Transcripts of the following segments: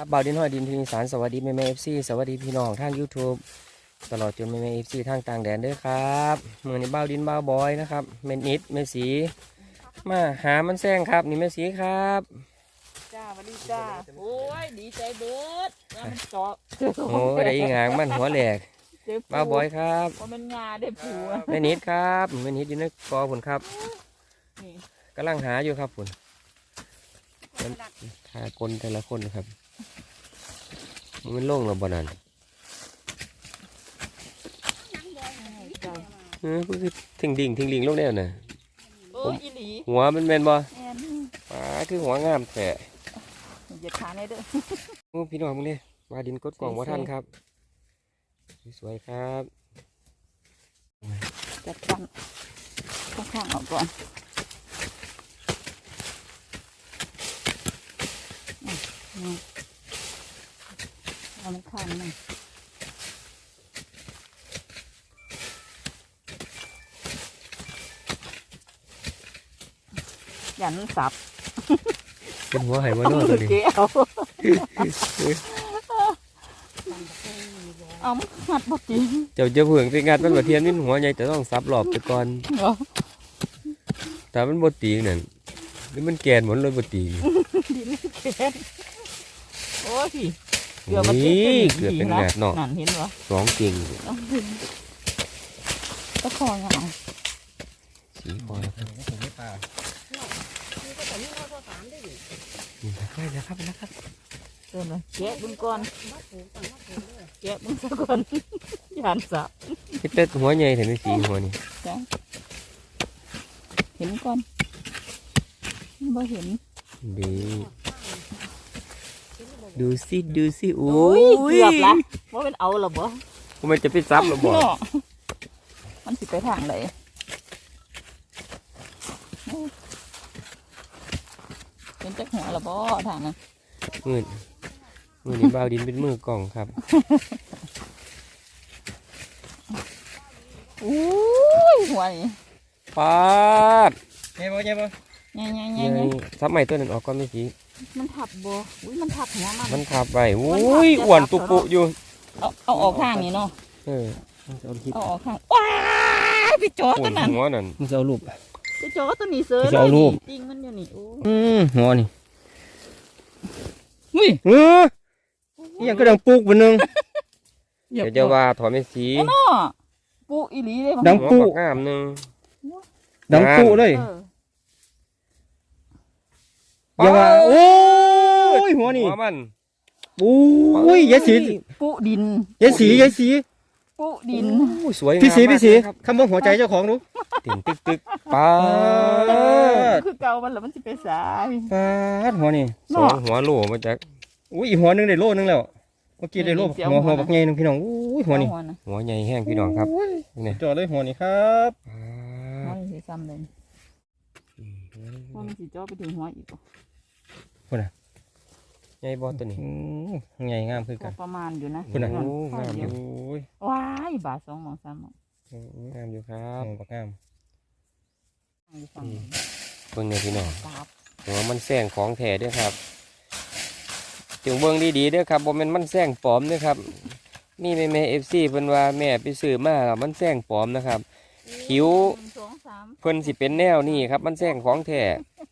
ครับบ่าวดินห้อยดินทีนิสารสวัสดีแม่แม่เอฟซีสวัสดีพี่น้องทาง YouTube ตลอดจนแม่แม่เอฟซีทางต่างแดนเด้อครับเมื่อนี้บ่าวดินบ่าวบอยนะครับแม่นิดแม่สี มาหามันแซงครับ นี่แม่สีครับจ้าสวัสดีจ้าโอ้ยดีใจเบิดว่ามันเจาะโอ้ได้อีหางมันหัวแหลกเจอบ่าวบอยครับว่ามันงาได้ผัวแม่นิดครับแม่นิดอยู่ในกอผลครับนี่กำลังหาอยู่ครับผลหาคนแต่ละคนนะครับ มันโล่งหรือบ่นั่นจ้าเออคือทิ้งดิ่งทิ้งดิ่งลงแล้วน่ะโอ้ยอีหลีหัวมันแม่นบ่แอนปลาคือหัวงามแท้เหยียดขาในเด้อโอ้พี่น้องมึงนี่ว่าดินกดกล่องว่าท่านครับสวยๆครับจัดกันข้างๆออกก่อนอืมอืม เอามันข้างหนึงอย่ามันสับเป็นหัวไห่มานอกตัวนี้เกเอาเอามันขัดบ่จริงเจ้าจะเผื่องไปงัดมันบ่เทียนมันหัวใหญ่แต่ต้องซับรอบไปก่อนเหรอแต่มันบ่ตีนั่นหรือมันแกนหมดเลยบ่ตีดินแข็งโอ้ยพี่ เกือบมานี่เจ็บเกือบเป็นแดดเนาะนั่นเห็นเหรอสองกิ่งต้องดึงตะคองเอาสีคอแล้วครับนี่นะครับนะครับนะครับเดินเลยแกะบึงก่อนแกะบึงซะก่อนยานสับพี่เต็ดหัวใหญ่เห็นไหมสีหัวนี่จ้ะเห็นก่อนบ่เห็นดี ดูสิดูสิโอ้โอ้ยเกือบละว่าเป็นเอาหรอบ่มันจะไปซับหรือบ่เนาะมันสิไปทางไหนเป็นจักหัวหรอบ่ทางนั้นมือมือนี่บ่าวดินเป็นมือกล่องครับอุ้ยหัวนี่ปาดใหญ่บ่ใหญ่บ่แง่แง่เงแง่แง่ยทับใหม่ตัวนั้นออกก่อนไม่สี มันทับบ่อุ้ยมันทับหัวมัน มันทับไปอุ้ยอ้วนตุปุอยู่ เอาเอาออกข้างนี้เนาะเออมันจะเอาคลิปเอาออกข้างว้ายไปจ่ออ้วตัวนนั้นหัวนั่นมันจะเอารูปไปจ่อตัวนี้เสือจะเอารูป จริงมันอยู่นี่โอ้อืมหัวนี่อุ้ยเอออิหยังก็ดังปุกบนนึงเดี๋ยวจะว่าถอนไม่สีเนาะปูอีหลีเลยดังหัวปุปากงามหนึงดังปุเลย เออ อย่าว่าโอ้ยหัวนี่หัวมันโอ้ยยายสีปูดินยายสียายสีปูดินโอ้ยสวยงามพี่สีพี่สีมากเลยครับคำว่าหัวใจเจ้าของดูติ่งตึกตึกปาดคือเก่ามันแล้วมันสิไปสายปาดหัวนี่สองหัวโหลมาจากอุ้ยอีกหัวหนึงได้โลนึงแล้วเมื่อกี้ได้โลหัวหัวบักใหญ่นึงพี่น้องอุ้ยหัวนี่เอาหัวนะหัวใหญ่แห้งพี่น้องครับนี่จอดเลยหัวนี่ครับปาหัวดนี่สิซ้ำเลยอืมหัวมันสิจ่อไปถึงหัวอีกบ่ ใหญ่บอตัวนี้อืมใหญ่งามคือก็กันประมาณอยู่นะคุณน่ะโอ้ข้งามเดีอยวยู่โอ้ยว้ายบาทสองหมองสามหมองโอ้งามอยู่ครับหัวบักงามอยู่ฝั่งนี้เบิ่งเนี่ยพี่น้องกราบหัวมันแซงของแท้เด้วยครับจึงเบิ่งดีๆเด้อครับบ่แม่นมันแซงปลอมเด้อครับนี่แม่แม่เอฟซีเพิ่นว่าแม่ไปซื้อมาแล้วมันแซงปลอมนะครับ ผิว หนึ่งสองสามเพิ่นสิเป็นแนวนี้ครับ มันแซงของแท้ค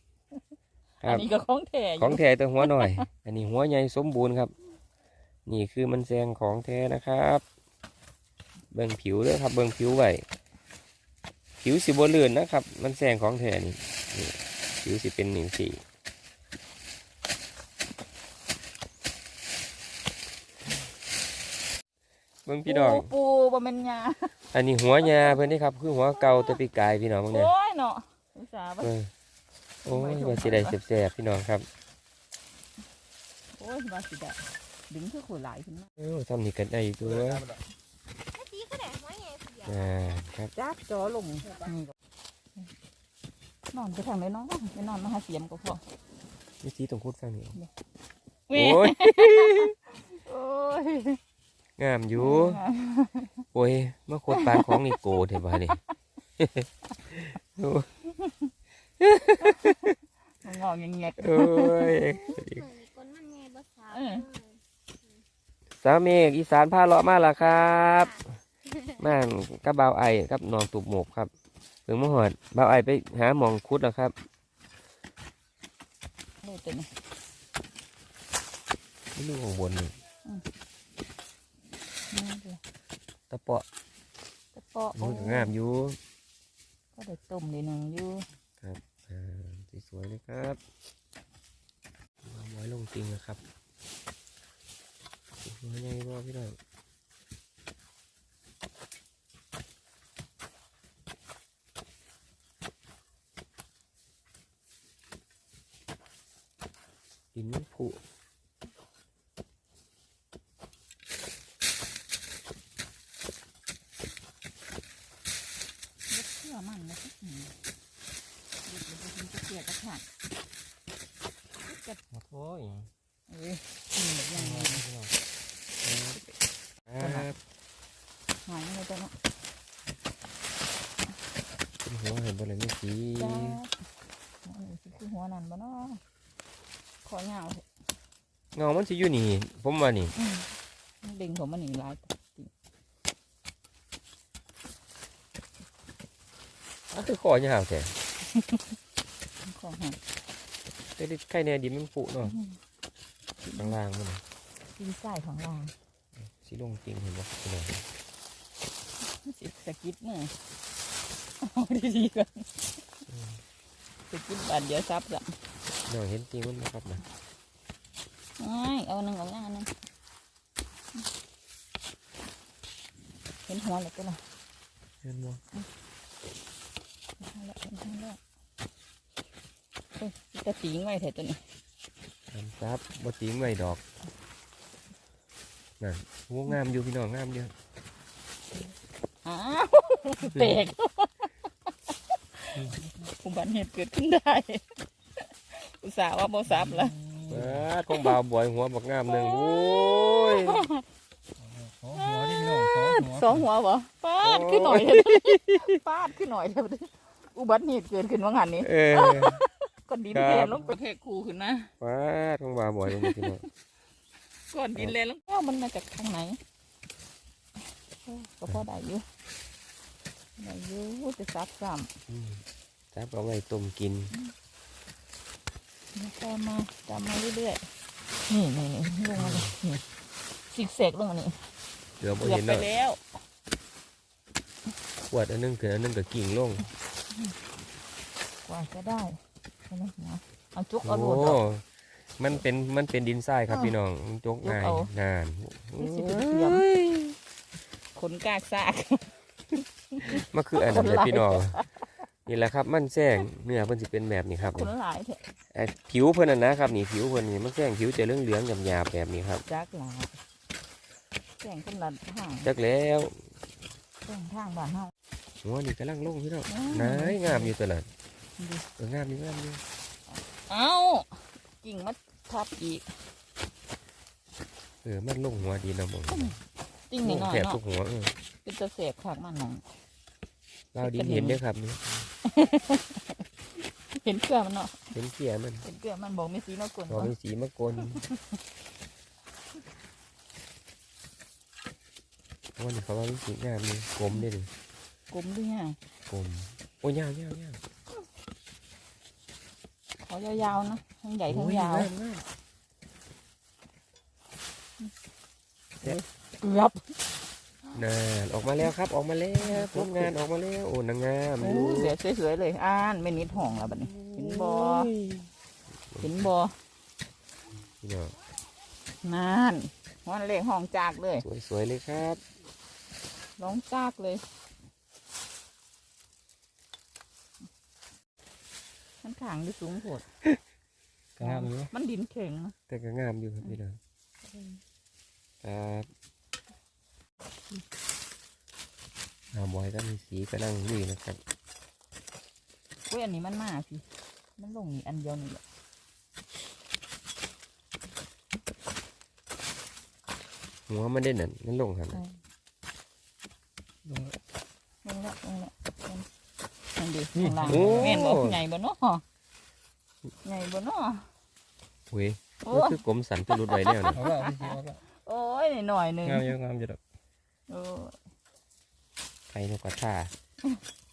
อัรันบนี้ก็ของแท้อยู่ของแท้แต่หัวหน่อย อันนี้หัวใหญ่สมบูรณ์ครับ นี่คือมันแซงของแท้นะครับ เบิ่งผิวเด้อครับ เบิ่งผิวไว้ผิวสิบ่ลื่นนะครับ มันแซงของแท้นี่นี่ผิวสิเป็นหนึ่งสีเบิ่งพี่น้อง ปูปูบ่แม่นยาอันนี้หัวยาเพื่อนนี่ครับ คือหัวเก่าแตะปีกายพี่น้องพวกเนี้ยโอ้ยเนาะอุตส่าห์ว่าเออ โอ้ยว่าสิได้แซ่บๆพี่น้องครับโอ้ยว่าสิได้ดึงคือขวหลายขึ้นมาเออทำนี่กันได้อีกตัวอ่าครับจักจอลงนี่ก็นอนไปทางไหนเนาะไปนอนมาหาเสียมก็พอวิธีตรงคุดฟังนี่เว้โอ้ยโอ้ยงามอยู่โอ้ยเมื่อโคตรปานของนี่โกเถอะบ้านี่โอ้ย งอกแงกโอ้ยคนมันไงบ่สาวๆเอเออสาวเมฆอีสานพาเลาะมาและครับม่านกับบ่าวไอกับน้องตุบหมกครับถึงมหอดบ่าวไอไปหาหมองคุดแล้วครับดูตัวนี้ไม่รู้ของบนนี่นี่ดูตะเปาะกระเปาะมันก็งามอยู่ก็ได้ต้มได้หนึ่งอยู่อ่า สวยเลยครับมาไว้ลงจริงนะครับสวยใหญ่บ่พี่น้องดินมันผุ เล็ดเชื่อมันนะอืมเด็ดเลยมันจะเกลียดกระถาง โอ้ย เอ้ยกินแบบยังไง ครับ หาย เลยตัวเนาะเป็นหัวเห็นบนเลยไม่สีจ้าอันนี้สิคือหัวนั่นบ่เนาะขอยาวเถอะเงามันสิอยู่นี่ ผมว่านี่อืมมันดึงผมมันหนีหลายมันคือคอยาวแต่ของหันแต่ดิไข่แน่ดินมันผุเนาะข้างล่างมันน่ะดินใต้ของเราสีลงจริงเห็นบ่พี่น้อง สิสะกิดมือเอาดีๆก่อนสะกิดบาดเดียวซับละน้องเห็นจริงมันบ่ครับนะไม่เอาหนึ่งเอาอย่างหนึงเห็นหัวแล้วก็ละเห็นบ่เห็นหัวแล้วเห็นหัวแล้วเฮ้ยจะตีงไว้เถอะตัวนี้ทำซับบ่จริงไว้ดอกนั่นหัวงามอยู่พี่น้องงามอยู่อ้าวเตกอุบัติเหตุเกิดขึ้นได้ อุตส่าห์ว่าบ่ซับละเบิดของบ่าวบอยหัวบักงามหนึงโอ้ยขอหัวนี่พี่น้องขอหัวสองหัวบ่ปาดขึ้นหน่อยเถอะปาดขึ้นหน่อยเถอะอุบัติเหตุเกิดขึ้นว่างันนี้เออก้อนดินครับแลนลงไปเทคูขึ้นนะเบิดของบ่าวบอยลงมาพี่น้องก้อนดินแลนลงอ้าวมันมาจากทางไหนโอ้ ก็พอได้อยู่ได้อยู่จะซับซ้อืมซับเอาไว้ต้มกินำแล้วก็มาตามมาเรื่อยๆ นี่นี่นี่ลงมาเลยนี่สิกเสกลงมานี่เดี๋ยวบ่เกือบเห็นไปเนาะแล้วขวดอันหนึงคืออันหนึงก็กิ่งลงกว่าจะได้ใช่ไหมหัวเอาจุกโอ้เอาโดดออกมันเป็นมันเป็นดินทรายครับอ้าวพี่น้องจกง่ายยกเอานาน ขนกากซากมันคืออันนั้นคนเลยหลายพี่น้องนี่แหละครับมันแซงเนื้อเพิ่นสิเป็นแบบนี้ครับขนหลายเถอะไอ้ผิวเพิ่นน่ะนะครับนี่ผิวเพิ่นนี่มันแซงผิวจะเหลืองๆหยาบๆแบบนี้ครับจักหลายแข่งคนละทางจักแล้วแข่งทางบ้านเฮาหัวนี่กำลังลงพี่น้องอืมนายงามอยู่ตลอดดูเอองามอยู่งามอยู่เอ้ากิ่งมาทับอีกเออมันลงหัวดีนะผ มกิ่งนิดหน่อยแถบเนาะทุกหัวเออเป็นตะเสกขากมันหนังเราดีเห็นเด้อครับนี่เห็นเกลือมันเนาะเห็นเกียมันเห็นเกลือมันบอกมีสีนกกลพอมีสีมะกลวันนี้เขาว่ามีสีงามนี่กลมเด้ดิกลมด้วยไงกลมโอ้ยยาวยาวยาวเขายาวๆนะทั้งใหญ่ทั้งโอ้ยาวงามงาม เกือบน่าออกมาแล้วครับออกมาแล้วผลงานออกมาแล้วโอ้นางงามโอ้เสียสวยๆเลยอ่านไม่นิดห่องแล้วบัดนี้เห็นบ่เห็นบอพี่น้องนานวันเล็กห้องจากเลย สวยๆเลยครับร้องจากเลย มันขางดูสูงโผดงามอยู่มันดินแข็งนะแต่ก็งามอยู่ครับพี่น้องครับ น้ำบอยก็มีสีกำลังลุยนะครับเว้ยอันนี้มันมาพี่มันลงนี่อันเดียวนี่แหละหัวมันได้นั่นมันลงครับลงละลงละนั่นดิข้างล่างโอ้แม่นบอกใหญ่บ่เนาะใหญ่บ่เนาะเว้ยโอ้ก็ยคือกลมสันตัวรุดไว้แนวนี่เอาละพี่สีเอาละโอ้ยหน่อยหนึ่งงามอยู่งามอยู่ดอก โอ้ยไข่นกกระท่า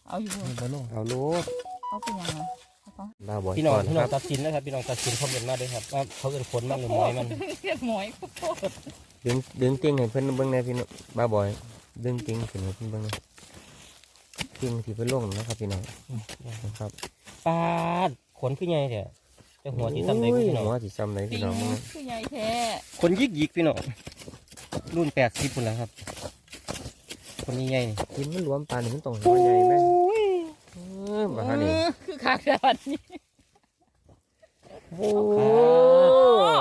เอาอยู่มีบอลลงเอาโลดเอาเป็นยังไงเอาเขาบ้าบอยพี่น้องก่อนพี่คน้อรังบตัดสินนะครับพี่น้องตัดสินเขาเป็นมาด้วยครับว่าเขาเป็นขนมันหรือไม้มันเรียกหมอยข้าวโพดดึงดึงเตียงให้เพิ่นเบิ่งแหน่พี่น้องบ้าบอยดึงเตียงขึ้นให้เพิ่นเบิ่งแหน่เตียงที่เพิ่นลงนะครับพี่น้องนะครับปาดขนขึ้นไงเถอะจะหัวที่ซ้ำใดโอ้ยพี่น้อง หัวสิซ้ำไหนปิพี่งน้องมึงคือใหญ่แท้คนยิกยิกพี่น้องรุ่นแปดสิบคนแล้วครับ คนนี้ใหญ่นี่กินมันรวมปานนี่มันต้องหัวใหญ่ไหมเออบ่ฮะนี่เออคือขากระดาษนี้โอ้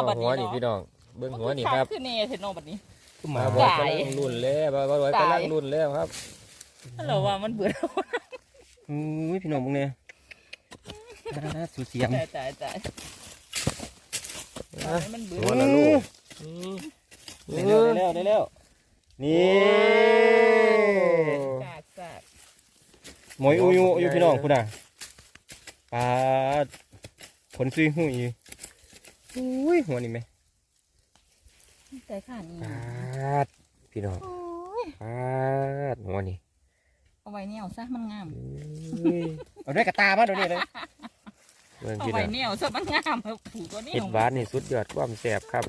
บัดนี้หัวนี่เนาะพี่น้อง เบิ่งหัวนี่ครับคือเนเทนโนบัดนี้ก็หมาบ้าบบออยยกำลังรุ่นแล้วบ้าบอยตายกำลังรุ่นแล้วครับเราว่ามันเบื่ออุ้ยพี่น้องมึงเนี่ยสูเสียมตายตายตายตายมันเบื่อหัวละลูกได้แล้วได้แล้วได้แล้ว นี่กากกากหมอยอุยอุอยู่พี่น้องคุณอะปาดขนซุยหุยอุ้ยหัวนี่ไหมแต่ข้างนี้ปาดพี่น้องโอ้ยปาดหัวนี่เอาไว้เนี่ยซะมันงามอุ้ยเอาด้วยกระตามาเดี๋ยวนี้เลยเบิ่งเอาพี่ไว้น้องเนี่ยซะมันงามเอาผูกก็เนี่เห็ดหวานนี่สุดยอดความแซ่บครับ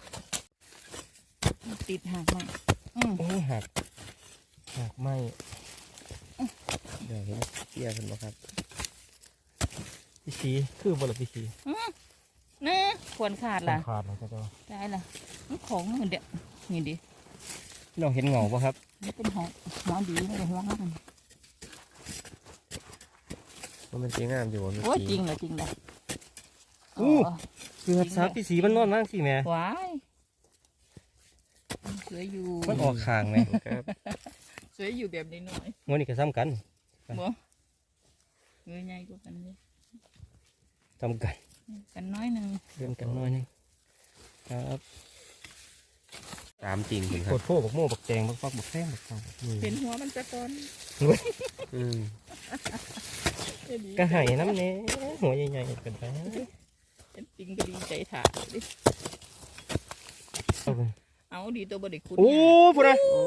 ติดหากไหม อืม โอ้ยหักหักไม่เดี๋ยวเห็นเสียเพิ่นบ่ครับพี่สีคือบอลพี่สีนี่ควรขาดล่ะขาดแล้วก็จะได้ล่ะมันของมันเด็กนี่ดิพี่น้องเห็นเงาปะครับมันเป็นหัวหัวดีไม่ได้หัวงามว่ามันสิงามอยู่บ่มันโอ้ยสีจริงเหรอจริงเหรออู้อ๋อคือซับพี่สีมันนอนมากสิแม่ว้าย สวยอยู่มันออกข้างไหมครับสวยอยู่แบบนี้หน่อยงวนี่ก็ซ้ำกันบ่เงยใหญ่กว่ากันเลยซ้ำกันกันน้อยหนึ่งเดินกันหน้อยหนึงครับตามจริงคุณคโครับตรโพบักโม่บักแจงบักฟักบักแท่งบักฟักอืมเห็นหัวมันจะก่อนอืมก็ใหายน้ำเนี้หัวใหญ่ๆกันไปเป็นจริงก็ดีใจถ่าดิ เอาไปเอาดีตัวบไดิคุณโอ้พูดนะโอ้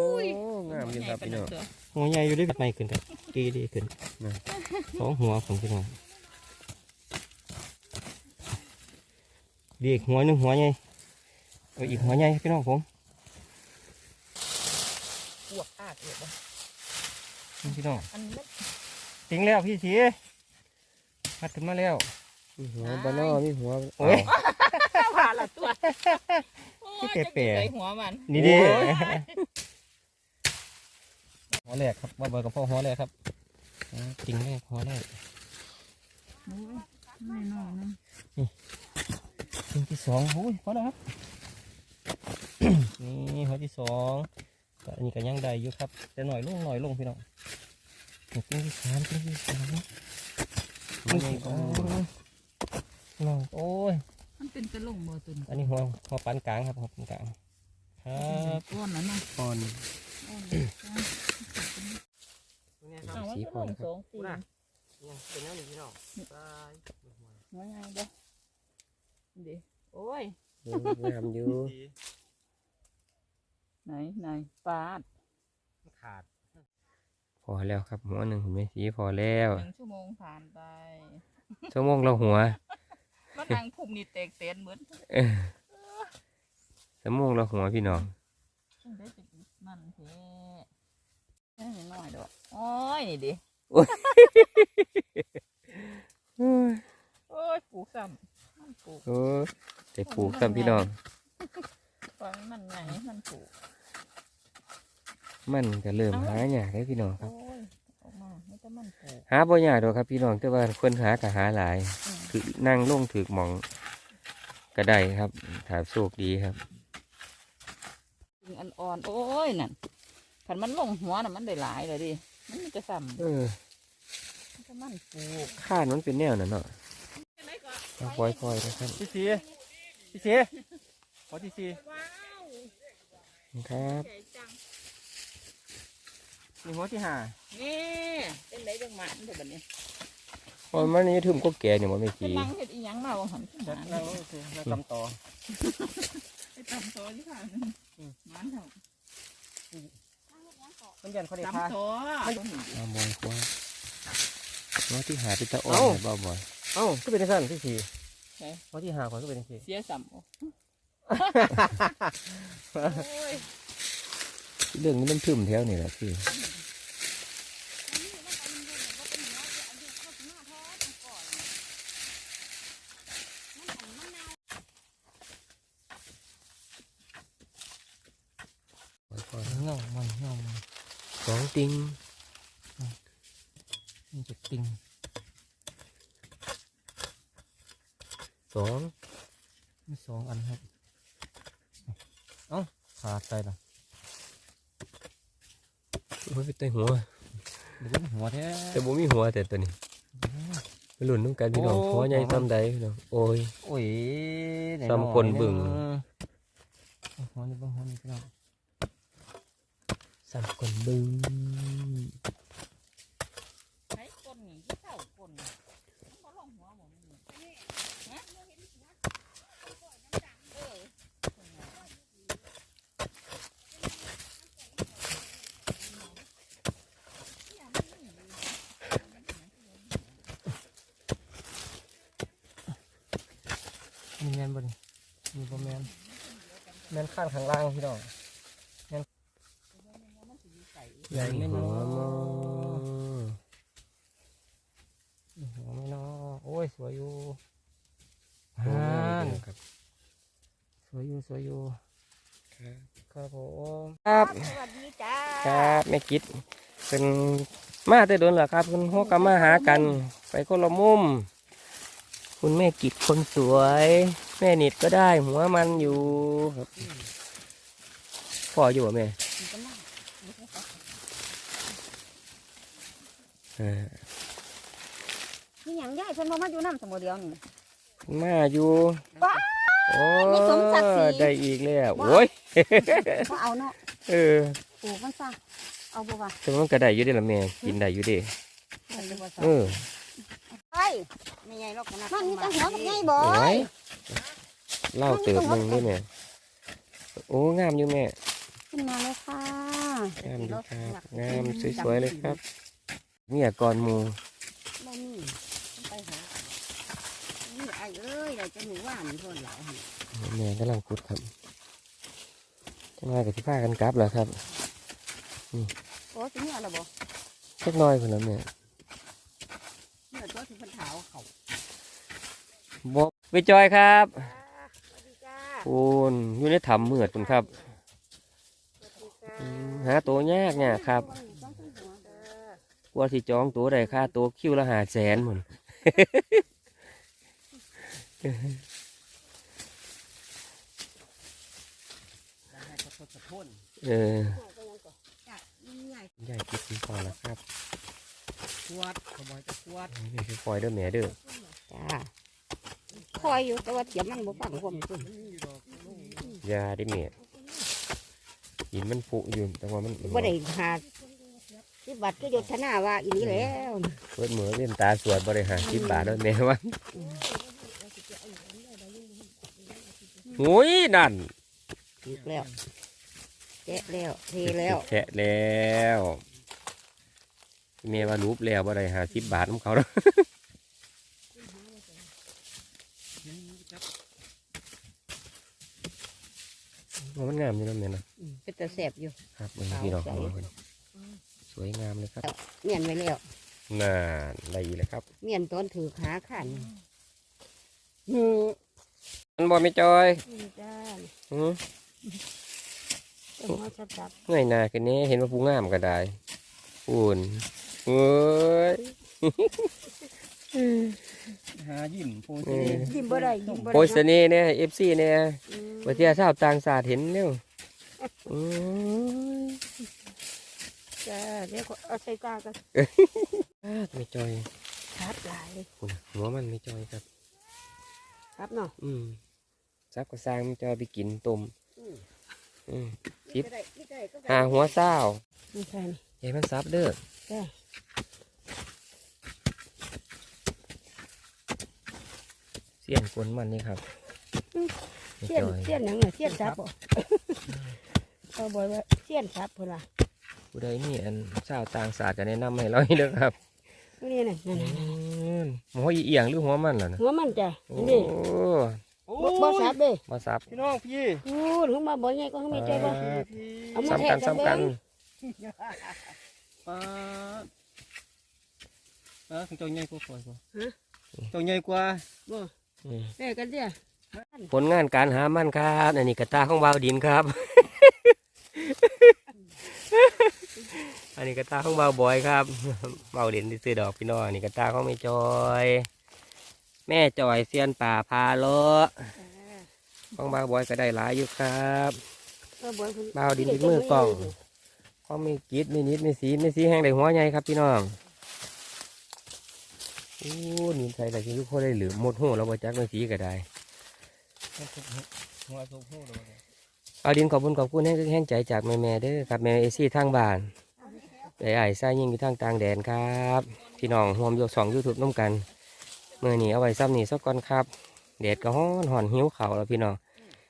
งามอยู่ครับพี่น้องหัวใหญ่อยู่ได้แบบไม่ขึ้นแต่ดีดีขึ้นนะสองหัวผมพี่น้องดีอีกหัวหนึ่งหัวใหญ่เอาอีกหัวใหญ่พี่น้องผมปวดอาดเลยบ่นี่พี่น้องอันนี้ถึงแล้วพี่สีพัดขึ้นมาแล้วมีหัวบ่นอมีหัวโอ้ยผ่าละตัว ที่แปลกๆใส่หัวมันนี่ดิหัวแรกครับว่าเบอร์กับพ่อหัวแรกครับอ่าจริงแรกหัวแรกไม่น้อยนะจริงที่สองโอ้ยพอแล้วครับนี่หัวที่สองก็อันนี้ก็ยังได้อยู่ครับแต่หน่อยลงหน่อยลงพี่น้องนี่จริงที่สามจริงที่สามหัวใหญ่ก็น้องโอ้ย มันเป็นกระหลงบ่ตุนอันนี้หัวหัวปานกลางครับหัวปานกลาง ครับก้อนแล้วนะอ่อนเอาไว้สีกระพหอลงนะคสรับองตีนเป็นยังไงพี่น้องหัวใหญ่เด้อเดี๋ยวโอ้ยงามอยู่ไหนไหนปาดขาดพอแล้วครับหัวหนึ่งเห็นไหมสีพอแล้วหนึ่งชั่วโมงผ่านไปชั่วโมงเราหัว มันนางพุ่มนี่แตกเต้นเหมือนเออชั่วโมงเราหัวพี่น้องเด็ดมันเท่แค่น้อยดอกโอ้ยนี่ดิโอ้ยปลูกซ้ำมันปลูกโอ้แต่ปลูกซ้ำพี่น้องตอนมันไงมันปลูกมันก็เริ่มหายากแล้วพี่น้องครับโอ้ยออกมา ไม่ต้องมันปลูกหาบ่ยากดอกครับพี่น้องแต่ว่าคนหาก็หาหลายอืมถือนั่งลงถือหมองก็ได้ครับถ้าโชคดีครับกิ่งอ่อนๆโอ้ยนั่นขันมันลงหัวน่ะมันได้หลายเลยดิมันมีจะซ้เออำมันจะมันปลูกข้านมันเป็นแนวนั้นเนาะเอาปล่อยๆนะครับพี่สีพี่สีขอที่สีว้าวครับใหญ่จังมีหัวที่ห้า นี่เป็นไรจังหมันเดี๋ยวบัดนี้โอ้ยมันนี่ถึมก็แก่เนี่ยมันไม่เป็นกี่นั่งเฮ็ดอีหยังมาว่าหันขึ้นจัมาดนั่งลงสิแล้วตำต่อไปตำตัวที่ข้างนึงมันเถอะมันยันเขาได้พาตำตัวมาบอยกว่าว่าที่หาเป็นตะอ่อนเอ้าให้บ้าบอยเอ้าก็เป็นสั้นที่สี่ใช่เพราะที่หาก่อนก็เป็นที่เสียสัมโอ้ยเรื่องนี้มันถึมแถวนี่แหละพี่ ก่อนเงามันเงามันสองติงมันจะติงสองมีสองอันครับเอ้าขาดใจละโอ้ยไปเตะหัวเดี๋ยวหัวแท้แต่บ่มีหัวแต่ตัวนี้ไปหลุนน้ำกันพี่น้องโอ้หัวใหญ่หัวมันซ้ำใดพี่น้องโอ้ยโอ้ยไหซ้ำคนบึ่งเอาหัวนี่เบ้างหัวนี่พี่น้อง สั่นคนบึ้งใช้คนนี่ที่เท่าคนมันบ่ลงหัวหมนี่ฮะเออมีแมนบ่นี่มีบ่แมนแมนข้างข้างล่างพี่น้อง ใหญ่ไหม่หัน้วอมอหัวไม่น้อโอ้ย สวยอยู่โอ้ฮ่ายนครับสวยอยู่สวยอยู่ครับครับผมครับสวัสดีจ้าครับแม่กิดเป็นมาแต่โดนเหรอครับ คุณโฮกามาหากัน ไปคนละมุม คุณแม่กิดคนสวย แม่นิดก็ได้ หัวมันอยู่ครับพ่ออยู่บ่แม่อ่า นี่หยังยายเพิ่นบ่มาอยู่น้ำสมอเดียวนี่มาอยู่ว้าโอ้มีสมศักดิ์ศรีได้อีกแล้วโอ้ยบ่เอาเนาะเออปลูกมันซะเอาบ่ว่าแต่มันก็ได้อยู่เด้ละแม่กินได้อยู่เด้เออไปไม่ใหญ่หรอกนะมันมีแต่หัวกับใหญ่บ่โอ้ยยเล่าเติบหนึงด้วยแม่โอ้งามอยู่แม่ขึ้นมาเลยค่ะงามดีครับงามสวยๆเลยครับ เนี่ยก่อนหมูบ่มีไปหานี่ไอ้เอ้ยเราจะหนูว่านพ่นหลายหั่นแม่กำลังขุดครับจะมากับที่ผ้ากันกลับแล้วครับโอ้สิเนี่ยล่ะบ่สักหน้อยคนละแม่เนี่ยตัวที่เพิ่นเฒ่าเขาบอกไปจอยครับจ้าสวัสดีจ้าคุณอยู่ในถ้ำเมือดคุณครับสวัสดีจ้าอืมหาตัวยากเนี่ยครับ ต้องขึ้นหัวเด้อก ว่าสิจองตัวได้ค่าตัวคิวละหาแสนหมดเออจ้ะนี่ใหญ่ใหญ่คิดถึงพอแล้วครับขวดขโมยจะขวดนี่คือคอยเด้อแม่เด้อจ้าคอยอยู่แต่ว่าเสียงมันบ่ฟังผมขึ้นอยาได้แม่หินมันผุอยู่แต่ว่ามันบ่ได้หา ที่บัตรก็ยศนาว่าอีนี้แล้วเปิดมือเล่นตาสวดบริหารสิบบาทแล้วแม่ว่าหุยนั่นอีกแล้วแกะแล้วเทแล้วแฉะแล้วแม่ว่ารูปแล้วบริหารสิบบาทของเขาแล้วว่ามันงามอยู่นะแม่นะอืมเป็นตาแสบอยู่ ครับมันพี่น้อง วยงามเลยครับเมียนไว้แล้วน่าได้อีกแล้วครับ เมียนตอนถือขาขันหนูมันบอไม่จอยนี่จ้าหือเจ้าหัวจับจับเงยหน้ากันนี้เห็นว่าผู้งามก็ได้อุ่นเว้ยหายิ้มโพเอสีอยิ้มบ่ได้ยิ้มบ่โพได้สต์นี่เนี่ยเอฟซีเนี่ยอืมประเทศชาวต่างชาติเห็นเร็วอืม จ้าเดี๋ยวก็เอาใส่ตากันไม่จอยครับหลายคุณหัวมันไม่จอยครับ ครับเนาะอืมซักก็สร้างไม่จอยไปกินต้มอืมอืมคนี่ลิปก็ได้นี่ก็ได้ก็ได้หาหัวเศร้านี่ใช่นี่ใหญ่มันซับเด้อจ้าสียนกวนมันนี่ครับไม่เสี้ยนจอยเสี้ยนหยังน่ะเสี้ยนซับบ่เขาบอกว่าเสี้ยนซับพุ่นล่ะ ผู้ใดมีอันเช้าวต่างศาสตร์ก็แนะนำให้เราอีกเด้อครับนี่น่ะนั่นอืน่ะมหัวอีเอียงหรือหัวมันล่ะนะหัวมันจ้ะโอ้นี่โอ้บ่บ่ซับเด้มาซับพี่น้องพี่พูดของมาบ่ใหญ่ก็ของแม่จ้อยบ่เอามาซ้ำกันแทะกันซ้ำกันเบิ่งปลาปลาของเจ้าใหญ่กว่าข่อยบ่ฮะ เจ้าใหญ่กว่าบ่อืมแม่กันเด้อผลงานการหามันครับอันนี้กระตาของบาวดินครับ อันนี้กระตาของบาวบอยครับบาวดินที่ซื้อดอกพี่น้องอันนี้กระตาของแม่จอย แม่จอยเซียนป่าพาเลาะของบาวบอยก็ได้หลายอยู่ครับเออบ่เพิ่นบาวดินเป็นมือกล้องเขามีกิดมีนิดมีสีมีสีแห้งได้หัวใหญ่ครับพี่น้องโอ้นี่ใส่แต่ที่ทุกคนได้เหลือหมดหัวเราบจักมีสีก็ได้หัวสุกหูเลย เอาดินขอบคุณขอบคุณแห้งแห้งใจจากแม่แม่ๆเด้อครับแม่เอซี่ทางบ้านไอ้ไอ้ซ่ายิ่งอยู่ทางต่างแดนครับพี่น้องรวมยกสองยูทูบน้ำกันเมื่อนี้เอาไว้ซ้ำนี่สักก่อนครับแดดก็ฮ้อนหอนหิวเข่าวแล้วพี่น้อง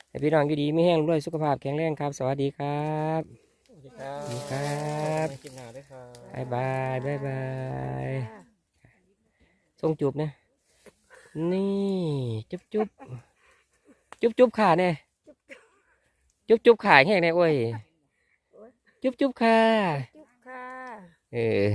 ให้พี่น้องอยู่ดีไม่แห้งด้วยสุขภาพแข็งแรงครับ สวัสดีครับสวัสดีครับสวัสดีครับไปกินหนาด้วยครับบายบายบายบายส่งจูบนะนี่จุ๊บจุ๊บจุ๊บจุ๊บขาเนี่ย จุ๊บจุ๊บขาแห้งเนี่ยโอ้ยจุ๊บจุ๊บขาจุ๊บค่ะ เออ